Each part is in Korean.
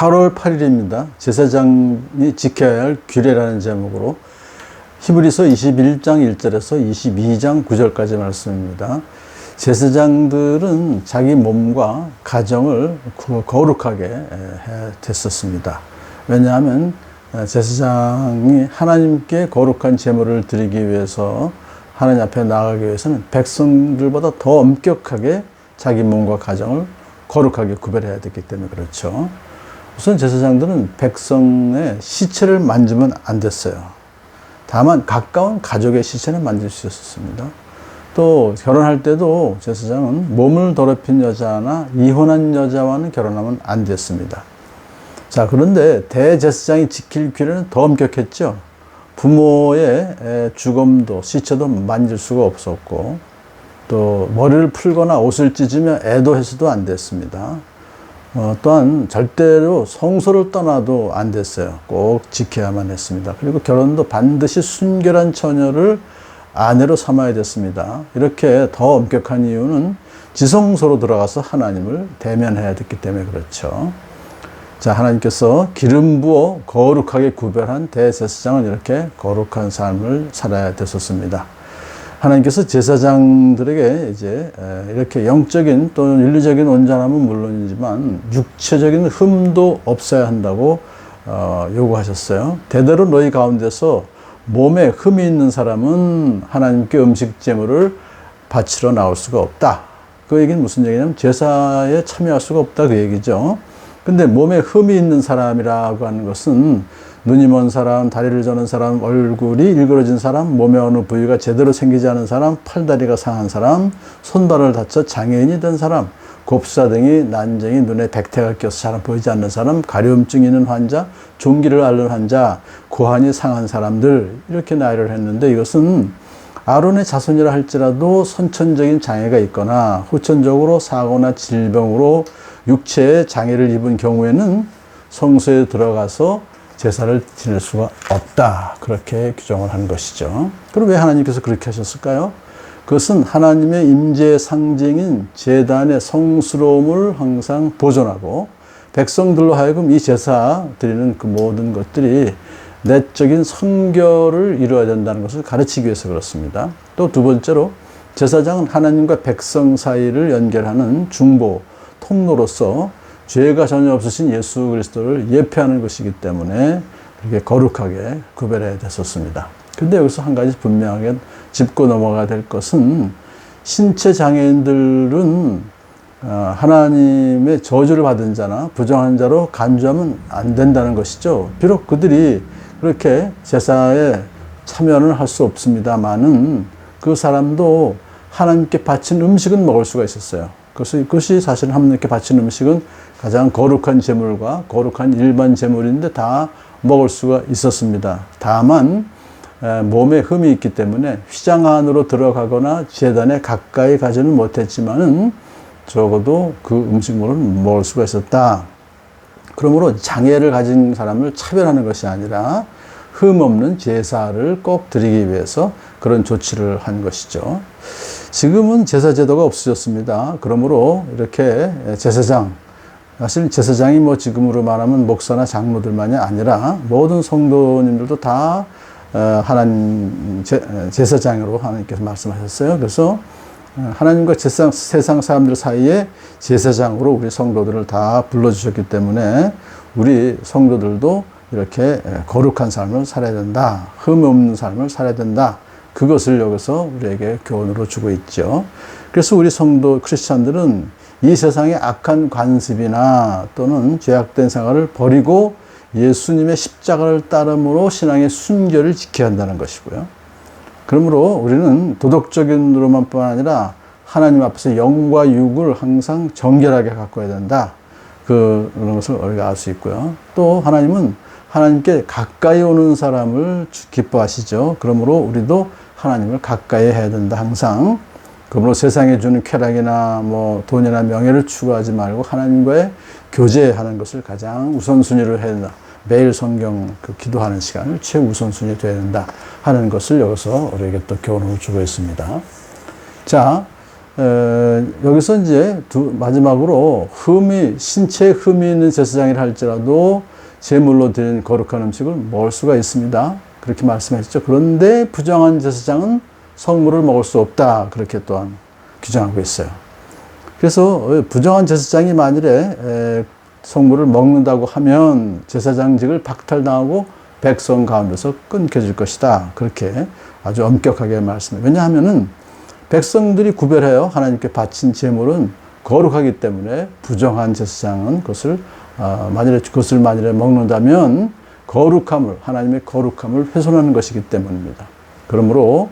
8월 8일입니다. 제사장이 지켜야 할 규례라는 제목으로 히브리서 21장 1절에서 22장 9절까지 말씀입니다. 제사장들은 자기 몸과 가정을 거룩하게 해 됐었습니다. 왜냐하면 제사장이 하나님께 거룩한 제물을 드리기 위해서 하나님 앞에 나가기 위해서는 백성들보다 더 엄격하게 자기 몸과 가정을 거룩하게 구별해야 되기 때문에 그렇죠. 우선 제사장들은 백성의 시체를 만지면 안 됐어요. 다만 가까운 가족의 시체는 만질 수 있었습니다. 또 결혼할 때도 제사장은 몸을 더럽힌 여자나 이혼한 여자와는 결혼하면 안 됐습니다. 자, 그런데 대제사장이 지킬 규례는 더 엄격했죠. 부모의 죽음도 시체도 만질 수가 없었고 또 머리를 풀거나 옷을 찢으며 애도해서도 안 됐습니다. 어, 또한 절대로 성소를 떠나도 안 됐어요. 꼭 지켜야만 했습니다. 그리고 결혼도 반드시 순결한 처녀를 아내로 삼아야 됐습니다. 이렇게 더 엄격한 이유는 지성소로 들어가서 하나님을 대면해야 됐기 때문에 그렇죠. 자, 하나님께서 기름 부어 거룩하게 구별한 대제사장은 이렇게 거룩한 삶을 살아야 됐었습니다. 하나님께서 제사장들에게 이제 이렇게 영적인 또는 윤리적인 온전함은 물론이지만 육체적인 흠도 없어야 한다고 어, 요구하셨어요. 대대로 너희 가운데서 몸에 흠이 있는 사람은 하나님께 음식 제물을 바치러 나올 수가 없다. 그 얘기는 무슨 얘기냐면 제사에 참여할 수가 없다 그 얘기죠. 근데 몸에 흠이 있는 사람이라고 하는 것은 눈이 먼 사람, 다리를 저는 사람, 얼굴이 일그러진 사람, 몸의 어느 부위가 제대로 생기지 않은 사람, 팔다리가 상한 사람, 손발을 다쳐 장애인이 된 사람, 곱사등이 난쟁이 눈에 백태가 껴서 잘 보이지 않는 사람, 가려움증 있는 환자, 종기를 앓는 환자, 고환이 상한 사람들 이렇게 나열을 했는데 이것은 아론의 자손이라 할지라도 선천적인 장애가 있거나 후천적으로 사고나 질병으로 육체에 장애를 입은 경우에는 성소에 들어가서 제사를 지낼 수가 없다. 그렇게 규정을 한 것이죠. 그럼 왜 하나님께서 그렇게 하셨을까요? 그것은 하나님의 임재의 상징인 제단의 성스러움을 항상 보존하고 백성들로 하여금 이 제사 드리는 그 모든 것들이 내적인 성결을 이루어야 된다는 것을 가르치기 위해서 그렇습니다. 또 두 번째로 제사장은 하나님과 백성 사이를 연결하는 중보, 통로로서 죄가 전혀 없으신 예수 그리스도를 예표하는 것이기 때문에 그렇게 거룩하게 구별해야 됐었습니다. 근데 여기서 한 가지 분명하게 짚고 넘어가야 될 것은 신체 장애인들은 어, 하나님의 저주를 받은 자나 부정한 자로 간주하면 안 된다는 것이죠. 비록 그들이 그렇게 제사에 참여는 할 수 없습니다만은 그 사람도 하나님께 바친 음식은 먹을 수가 있었어요. 그것이, 그것이 사실 하나님께 바친 음식은 가장 거룩한 제물과 거룩한 일반 제물인데 다 먹을 수가 있었습니다. 다만 몸에 흠이 있기 때문에 휘장 안으로 들어가거나 재단에 가까이 가지는 못했지만은 적어도 그 음식물은 먹을 수가 있었다. 그러므로 장애를 가진 사람을 차별하는 것이 아니라 흠 없는 제사를 꼭 드리기 위해서 그런 조치를 한 것이죠. 지금은 제사 제도가 없어졌습니다. 그러므로 이렇게 제사장, 사실 제사장이 뭐 지금으로 말하면 목사나 장로들만이 아니라 모든 성도님들도 다 어, 하나님 제사장으로 하나님께서 말씀하셨어요. 그래서 어, 하나님과 세상, 세상 사람들 사이에 제사장으로 우리 성도들을 다 불러주셨기 때문에 우리 성도들도 이렇게 거룩한 삶을 살아야 된다. 흠 없는 삶을 살아야 된다. 그것을 여기서 우리에게 교훈으로 주고 있죠. 그래서 우리 성도 크리스찬들은 이 세상의 악한 관습이나 또는 죄악된 생활을 버리고 예수님의 십자가를 따름으로 신앙의 순결을 지켜야 한다는 것이고요. 그러므로 우리는 도덕적인 으로만뿐 아니라 하나님 앞에서 영과 육을 항상 정결하게 가꿔야 된다. 그런 것을 우리가 알 수 있고요. 또 하나님은 하나님께 가까이 오는 사람을 기뻐하시죠. 그러므로 우리도 하나님을 가까이 해야 된다. 항상. 그러므로 세상에 주는 쾌락이나 뭐 돈이나 명예를 추구하지 말고 하나님과의 교제하는 것을 가장 우선순위로 해야 된다. 매일 성경 그 기도하는 시간을 최우선순위 되어야 된다 하는 것을 여기서 우리에게 또 교훈을 주고 있습니다. 자, 에, 여기서 이제 두, 마지막으로 흠이 신체 흠이 있는 제사장이라 할지라도 제물로 드린 거룩한 음식을 먹을 수가 있습니다. 그렇게 말씀하셨죠. 그런데 부정한 제사장은 성물을 먹을 수 없다. 그렇게 또한 규정하고 있어요. 그래서 부정한 제사장이 만일에 에, 성물을 먹는다고 하면 제사장직을 박탈당하고 백성 가운데서 끊겨질 것이다. 그렇게 아주 엄격하게 말씀해요. 왜냐하면은 백성들이 구별해요. 하나님께 바친 제물은 거룩하기 때문에 부정한 제사장은 그것을 어, 만일에 그것을 만일에 먹는다면 거룩함을 하나님의 거룩함을 훼손하는 것이기 때문입니다. 그러므로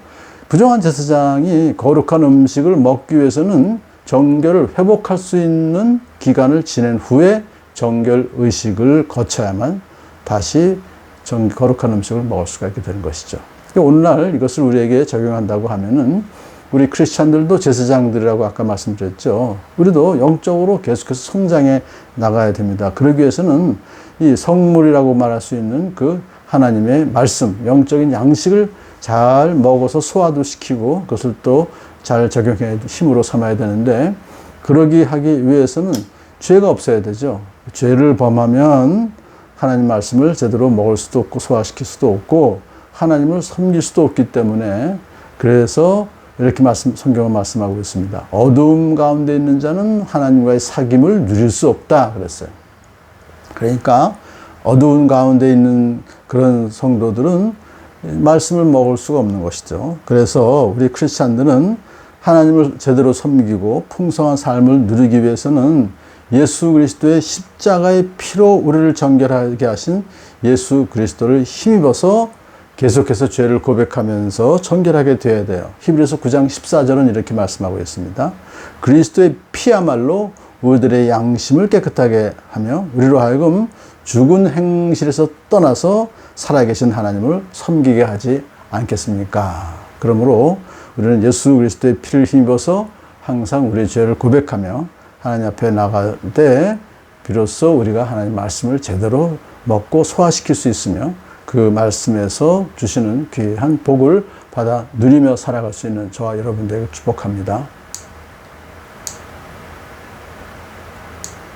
부정한 제사장이 거룩한 음식을 먹기 위해서는 정결을 회복할 수 있는 기간을 지낸 후에 정결 의식을 거쳐야만 다시 정, 거룩한 음식을 먹을 수가 있게 되는 것이죠. 그러니까 오늘날 이것을 우리에게 적용한다고 하면은 우리 크리스찬들도 제사장들이라고 아까 말씀드렸죠. 우리도 영적으로 계속해서 성장해 나가야 됩니다. 그러기 위해서는 이 성물이라고 말할 수 있는 그 하나님의 말씀, 영적인 양식을 잘 먹어서 소화도 시키고 그것을 또 잘 적용해 힘으로 삼아야 되는데 그러기 하기 위해서는 죄가 없어야 되죠. 죄를 범하면 하나님 말씀을 제대로 먹을 수도 없고 소화시킬 수도 없고 하나님을 섬길 수도 없기 때문에 그래서 이렇게 말씀, 성경은 말씀하고 있습니다. 어두움 가운데 있는 자는 하나님과의 사귐을 누릴 수 없다. 그랬어요. 그러니까 어두운 가운데 있는 그런 성도들은 말씀을 먹을 수가 없는 것이죠. 그래서 우리 크리스찬들은 하나님을 제대로 섬기고 풍성한 삶을 누리기 위해서는 예수 그리스도의 십자가의 피로 우리를 정결하게 하신 예수 그리스도를 힘입어서 계속해서 죄를 고백하면서 정결하게 되어야 돼요. 히브리서 9장 14절은 이렇게 말씀하고 있습니다. 그리스도의 피야말로 우리들의 양심을 깨끗하게 하며 우리로 하여금 죽은 행실에서 떠나서 살아계신 하나님을 섬기게 하지 않겠습니까? 그러므로 우리는 예수 그리스도의 피를 힘입어서 항상 우리의 죄를 고백하며 하나님 앞에 나갈 때 비로소 우리가 하나님 말씀을 제대로 먹고 소화시킬 수 있으며 그 말씀에서 주시는 귀한 복을 받아 누리며 살아갈 수 있는 저와 여러분들에게 축복합니다.